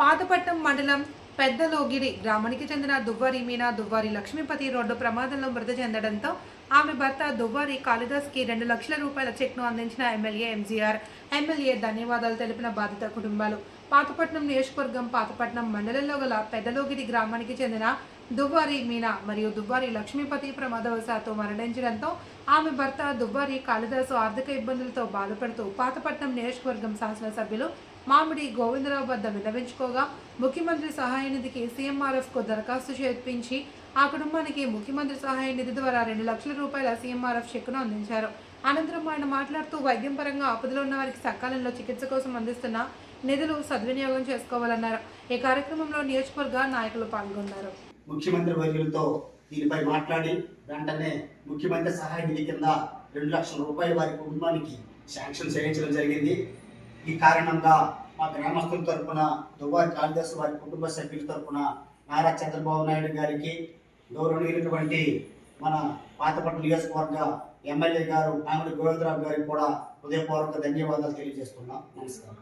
పాతపట్నం మండలం పెద్దలోగిరి గ్రామానికి చెందిన దువ్వారి మీనా దువ్వారి లక్ష్మీపతి రోడ్డు ప్రమాదంలో మృతి చెందడంతో ఆమె భర్త దువ్వారి కాళిదాస్కి రెండు లక్షల రూపాయల చెక్ను అందించిన ఎమ్మెల్యే ఎంజీఆర్ ఎమ్మెల్యే ధన్యవాదాలు తెలిపిన బాధిత కుటుంబాలు. పాతపట్నం నియోజకవర్గం పాతపట్నం మండలంలో గల పెద్దలోగిరి గ్రామానికి చెందిన దుబ్బారి మీనా మరియు దుబ్బారి లక్ష్మీపతి ప్రమాదవశాత్తు మరణించడంతో ఆమె భర్త దుబ్బారి కాళిదాసు ఆర్థిక ఇబ్బందులతో బాధపడుతూ పాతపట్నం నియోజకవర్గం శాసనసభ్యులు మామిడి గోవిందరావు వద్ద విన్నవించుకోగా ముఖ్యమంత్రి సహాయ నిధికి సీఎంఆర్ఎఫ్కు దరఖాస్తు చేర్పించి ఆ కుటుంబానికి ముఖ్యమంత్రి సహాయ నిధి ద్వారా రెండు లక్షల రూపాయల సీఎంఆర్ఎఫ్ చెక్కును అందించారు. అనంతరం ఆయన మాట్లాడుతూ వైద్యం పరంగా ఆపదలో ఉన్న వారికి సకాలంలో చికిత్స కోసం అందిస్తున్న నిధులు సద్వినియోగం చేసుకోవాలన్నారు. ఈ కార్యక్రమంలో నియోజకవర్గ నాయకులు పాల్గొన్నారు. ముఖ్యమంత్రి వర్యులతో దీనిపై మాట్లాడి వెంటనే ముఖ్యమంత్రి సహాయ నిధి కింద రెండు లక్షల రూపాయలు వారి కుటుంబానికి శాంక్షన్ చేయించడం జరిగింది. ఈ కారణంగా మా గ్రామస్తుల తరపున దువ్వారి కాళిదాసు వారి కుటుంబ సభ్యుల తరపున నారా చంద్రబాబు నాయుడు గారికి గౌరవనీయులటువంటి మన పాతపట్ల నియోజకవర్గ ఎమ్మెల్యే గారు ఆమె గోవిందరావు గారికి కూడా హృదయపూర్వక ధన్యవాదాలు తెలియజేస్తున్నాం. నమస్కారం.